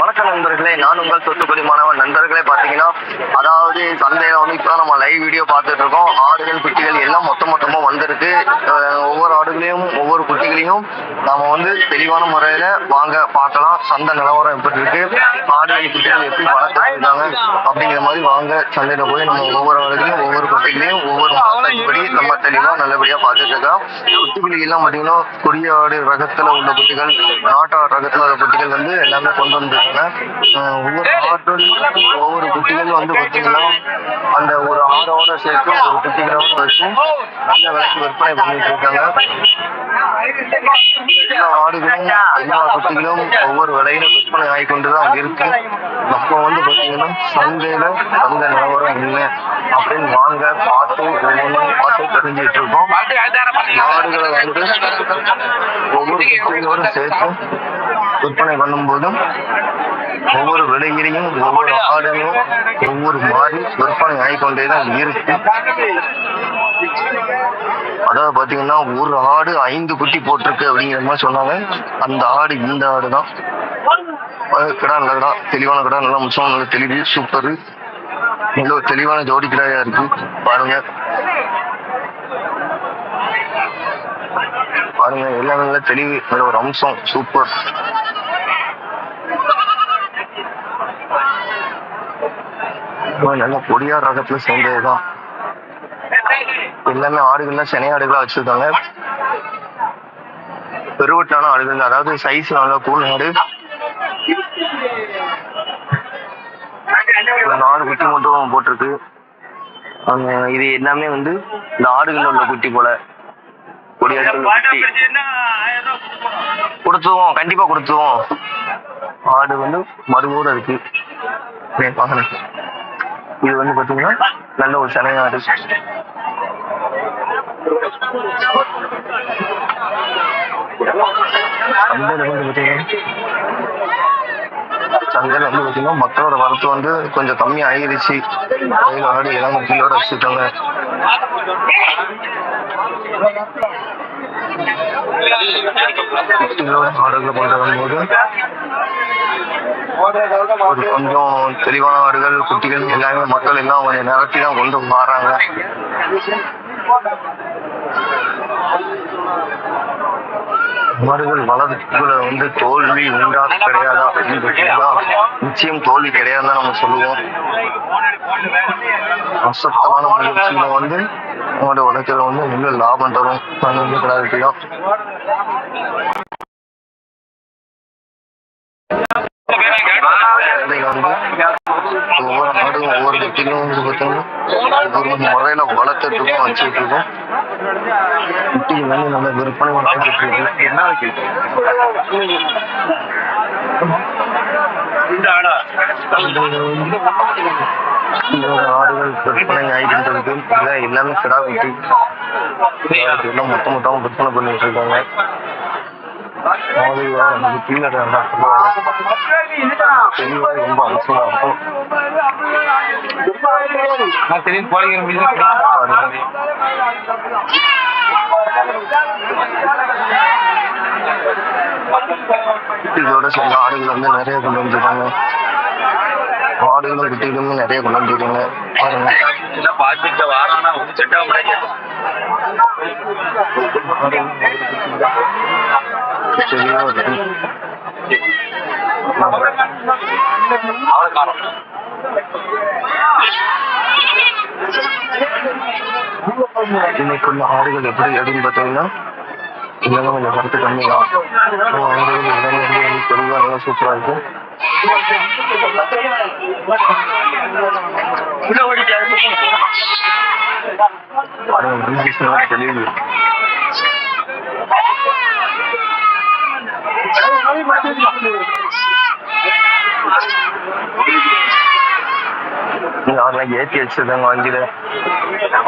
வணக்கம் நண்பர்களே நான் உங்கள் சொத்துக்குடி மாணவன். நண்பர்களே பார்த்தீங்கன்னா அதாவது சந்தையில வந்து இப்போ நம்ம லைவ் வீடியோ பார்த்துட்டு இருக்கோம். ஆடுகள் குட்டிகள் எல்லாம் மொத்த மொத்தமா வந்திருக்கு. ஒவ்வொரு ஆடுகளையும் ஒவ்வொரு குட்டிகளையும் நாம வந்து தெளிவான முறையில வாங்க பார்க்கலாம். சந்தை நிலவரம் எப்படி இருக்கு? ஆடுகள் குட்டிகள் எப்படி வளர்த்துருக்காங்க அப்படிங்கிற மாதிரி வாங்க சந்தையில போய் நம்ம ஒவ்வொரு ஆடுகளையும் ஒவ்வொரு குட்டிகளையும் ஒவ்வொரு மாதப்படி நம்ம தெளிவா நல்லபடியா பார்த்துட்டு இருக்கோம் குட்டிகள் எல்லாம் பார்த்தீங்கன்னா கொடிய ஆடு ரகத்துல உள்ள குட்டிகள் நாட்டு ஆடு ரகத்துல உள்ள குட்டிகள் வந்து எல்லாமே கொண்டு வந்திருக்காங்க. ஒவ்வொரு ஆட்டோட ஒவ்வொரு குட்டிகளும் வந்து பார்த்தீங்கன்னா அந்த ஒரு ஆடோட சேர்த்து ஒரு குட்டிகளோட வச்சு நல்ல விலைக்கு விற்பனை பண்ணிட்டு இருக்காங்க எல்லா ஆடுகளும் எல்லா குட்டிகளும் ஒவ்வொரு விலையில விற்பனை ஆகி கொண்டுதான் இருக்கு. நம்ம வந்து பாத்தீங்கன்னா சந்தையில சந்தை நிலவரம் என்ன? அப்படின்னு வாங்க பார்த்து பார்த்து தெரிஞ்சுட்டு இருக்கோம் ஆடுகளை வந்து ஒவ்வொரு குட்டிகளோட சேர்த்து விற்பனை பண்ணும்போதும் ஒவ்வொரு விலையிலையும் ஒவ்வொரு ஆடையும் ஒவ்வொரு மாதிரி விற்பனை ஆகிக்கொண்டே தான் இருக்கு. அதாவது பாத்தீங்கன்னா ஒரு ஆடு ஐந்து குட்டி போட்டிருக்கு அப்படிங்கிற மாதிரி சொன்னாங்க. அந்த ஆடு இந்த ஆடு தான் அது கிடா நல்ல தெளிவான கிடா நல்லா முச்சம் நல்ல தெளிவு சூப்பர் நல்ல ஒரு தெளிவான ஜோடி கிராயா இருக்கு பாருங்க. பாருங்க எல்லாம் நல்ல தெளிவு நல்ல ஒரு அம்சம் சூப்பர் நல்ல பொடியார் ரகத்துல சேர்ந்ததுதான். எல்லாமே ஆடுகள்லாம் சென்னை ஆடுகளா வச்சிருக்காங்க. பெருவட்டான ஆடுகள் அதாவது சைஸ் நல்லா கூழ் ஆடு. நாலு குட்டி மட்டும் போட்டிருக்கு. இது எல்லாமே வந்து இந்த ஆடுகள் உள்ள குட்டி போல. கொடியாட்டு உள்ள குட்டி. கொடுத்துருவோம் கண்டிப்பா கொடுத்துருவோம். ஆடு வந்து மறுவோட இருக்கு. பார்க்கணும் இது வந்து பாத்தீங்கன்னா நல்ல ஒரு செனை ஆடு. சந்தையில வந்து பாத்தீங்கன்னா சந்தையில் வந்து பார்த்தீங்கன்னா மக்களோட வரத்து வந்து கொஞ்சம் கம்மி ஆயிருச்சு. கையில் ஆடு இளம் கீழோட வச்சுட்டாங்க ஆடுகளை கொண்டு வரும்போது ஒரு கொஞ்சம் தெளிவான ஆடுகள் குட்டிகள் எல்லாமே மக்கள் எல்லாம் கொஞ்சம் நிரட்டி தான் கொண்டு வராங்க. மாடுகள் வளர்ப்புல வந்து தோல்வி உண்டா கிடையாதா? அப்படின்னு நிச்சயம் தோல்வி கிடையாதுன்னு நம்ம சொல்லுவோம். அசத்தமான முயற்சியில வந்து மாடு வளர்க்கறது வந்து நல்ல லாபம் தரும்? அது வந்து கிடையாது வந்து ஒவ்வொரு நாடும் ஒவ்வொரு குட்டிகளும் வந்து பார்த்தீங்கன்னா ஒவ்வொரு முறையில வளர்த்துட்டு இருக்கோம் வச்சுட்டு இருக்கோம். குட்டிக்கு வந்து நல்ல விற்பனை ஆகிட்டு இருக்கு. என்ன ஆடுகள் விற்பனை ஆகிட்டு இருக்கு எல்லாமே கிடா குட்டி எல்லாம் மொத்த மொத்தமா விற்பனை பண்ணிட்டு இருக்காங்க. ஆடுகளா கீழே ரொம்ப அவசியமா இருக்கும் நான் தெரியும் போலிங்கிற இதோட சில ஆடுகள் வந்து நிறைய கொண்டு வந்துருக்காங்க. ஆடுகளும் குட்டிகளும் நிறைய கொண்டு வந்துருக்காங்க. பாருங்க. எல்லாம் வாரானா ஒன்றும் செட் ஆக மாட்டேங்குது தெளிவா இருக்கு அவரை காணும் இன்னைக்குள்ள ஆடுகள் எப்படி அப்படின்னு பார்த்தீங்கன்னா இதெல்லாம் கொஞ்சம் கருத்து கம்மி தான் ஆடுகள் எல்லாமே வந்து வந்து தெளிவாக நல்லா சூப்பராக இருக்கும் ஆடுகள் தெளிவு ஆடுலாம் ஏத்தி வச்சிருக்காங்க வண்டியில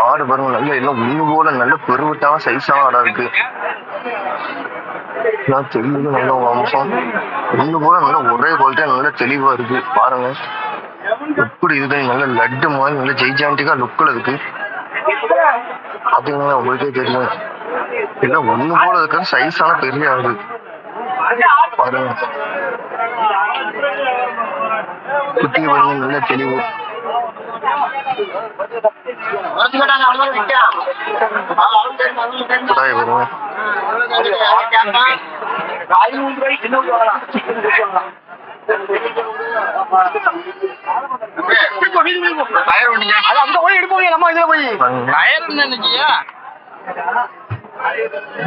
ஆடு பாருங்க நல்ல எல்லாம் ஒண்ணு போல நல்ல பெருவிட்டான சைஸான ஆடா இருக்கு. நான் தெளிவு நல்ல வம்சம் ஒண்ணு போல நல்ல ஒரே குவாலிட்டியா நல்ல தெளிவா இருக்கு. பாருங்க. எப்படி இருக்கு? நல்ல லட்டு மாதிரி நல்ல ஜெய்ஜாண்டிக்கா லுக்கில் இருக்கு. பாத்தீங்கன்னா உங்களுக்கே தெரியும். எல்லாம் ஒண்ணு போல இருக்க சைஸான பெரிய ஆடு. குட்டி பாருங்க நல்ல தெளிவு.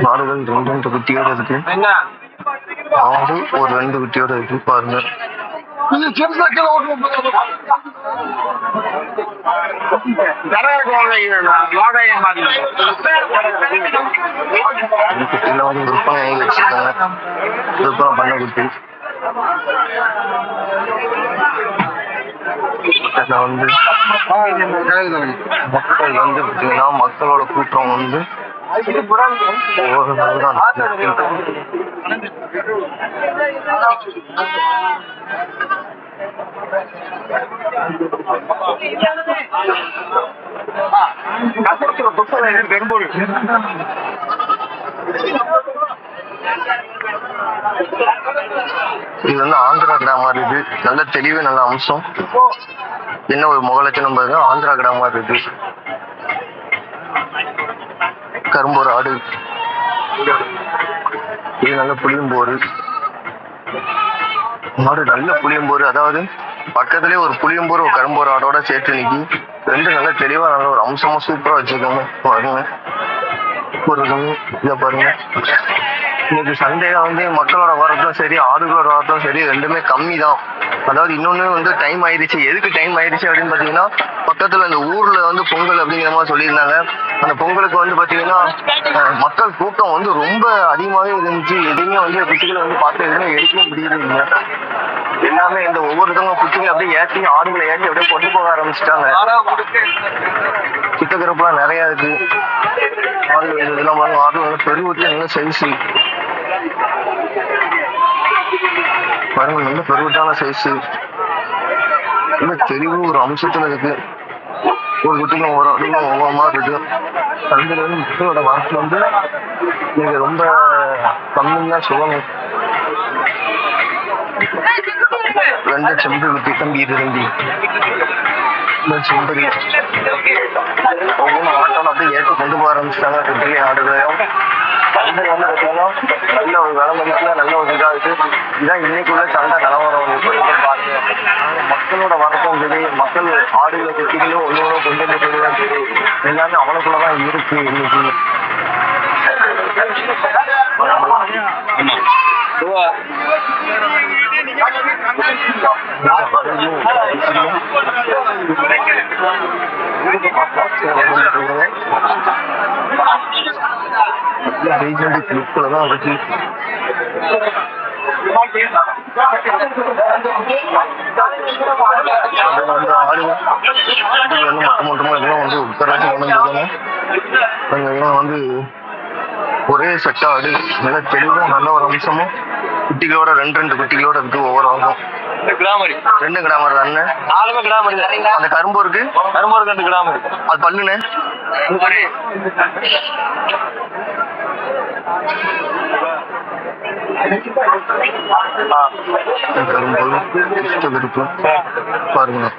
மாடுகள் ரெண்டு ரெண்டு குட்டியோட இருக்கு. ஆடு ஒரு ரெண்டு குட்டியோட இருக்கு பாருங்க. குட்டியில வந்து விற்பனை ஆகி வச்சிருக்காங்க. விற்பனை பண்ண குட்டி. வந்து மக்கள் வந்து மக்களோட கூட்டம் வந்து நாள் தான் இது வந்து ஆந்திரா கிராமம் இருக்கு நல்ல தெளிவு நல்ல அம்சம். என்ன ஒரு முகலட்சணம் பாருங்க ஆந்திரா கிராமம் இருக்கு கரும்போர் ஆடு. இது நல்ல புளியம்போரு. மாடு நல்ல புளியம்போரு. அதாவது பக்கத்துலயே ஒரு புளியம்போர் ஒரு கரும்போர் ஆடோட சேர்த்து நிக்கி. ரெண்டு நல்ல தெளிவா நல்ல ஒரு அம்சமா சூப்பரா வச்சிருக்காங்க. பாருங்க. ஒரு இதை பாருங்க. இன்னைக்கு சந்தையில வந்து மக்களோட வரத்தும் சரி ஆடுகளோட வரத்தும் சரி ரெண்டுமே கம்மி தான் அதாவது இன்னொன்னு வந்து டைம் ஆயிடுச்சு. எதுக்கு டைம் ஆயிடுச்சு அப்படின்னு பாத்தீங்கன்னா பக்கத்துல இந்த ஊர்ல வந்து பொங்கல் அப்படிங்கிற மாதிரி சொல்லியிருந்தாங்க. அந்த பொங்கலுக்கு வந்து பாத்தீங்கன்னா மக்கள் கூட்டம் வந்து ரொம்ப அதிகமாவே இருந்துச்சு. எதுவுமே வந்து குட்டிகளை வந்து பார்த்து எதுவுமே எடுக்கவே முடியல எல்லாமே இந்த ஒவ்வொருத்தவங்க குட்டிகளை அப்படியே ஏற்றி ஆடுகளை ஏற்றி அப்படியே கொண்டு போக ஆரம்பிச்சிட்டாங்க. சித்தக்கருப்புலாம் நிறைய இருக்கு. ஆடு இதெல்லாம் பாருங்க ஆடு வந்து பெருவுட்டு நல்ல சைஸ் பாருங்க நல்ல பெருவுட்டான சைஸ் நல்ல தெளிவு ஒரு அம்சத்துல இருக்கு. ஒரு குட்டிக்கும் ஒரு ஆடுக்கும் ஒவ்வொரு மாதிரி இருக்கு. சந்தையில வந்து மக்களோட வரத்து வந்து எனக்கு ரொம்ப கம்மின்னு சொல்லணும் ரெண்டு செம்பு குட்டி தம்பி இது தம்பி. இந்த செம்பரி ஒவ்வொன்றும் ஆட்டம் அப்படியே ஏற்றி கொண்டு போக ஆரம்பிச்சிட்டாங்க. குட்டிகை ஆடுகளையும் சண்டை வந்து பார்த்தீங்கன்னா நல்ல ஒரு விலை மதிப்புல நல்ல ஒரு இதாக இருக்குது இதான் இன்னைக்குள்ள சண்டை நிலவரம் இப்போ பாருங்க. மக்களோட வரப்பும் சரி மக்கள் ஆடுகளை கட்டிகளும் ஒன்று கொண்டு வந்து சரி. எல்லாமே அவனுக்குள்ளதான் இருக்கு இன்னைக்கு. ரீஜெண்ட் தான் இருக்கு அதுல வந்து ஆடு வந்து மொத்த மொத்தமாக இதெல்லாம் வந்து உத்தராட்சி கொண்டு வந்திருக்காங்க அங்க இதெல்லாம் வந்து ஒரே செட் ஆடு நல்ல தெளிவும் நல்ல ஒரு அம்சமும் குட்டிகளோட ரெண்டு ரெண்டு குட்டிகளோட இருக்கு ஒவ்வொரு ஆகும் கிராமரி ரெண்டு கிராமர் தானே நாலுமே கிராமரி அந்த கரும்பு இருக்கு? கரும்பூர் ரெண்டு கிராமரி அது பல்லுண்ணே. கரும்பு பாருங்க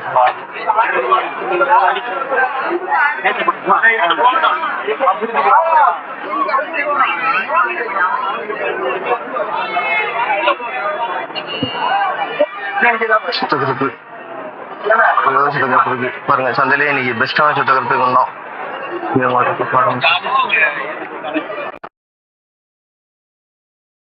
சுத்தகருப்பு சுத்தகருப்பு இருக்கு பாருங்க சந்தையிலே இன்னைக்கு பெஸ்டான சுத்தகருப்பு வந்தோம். இதை மட்டும்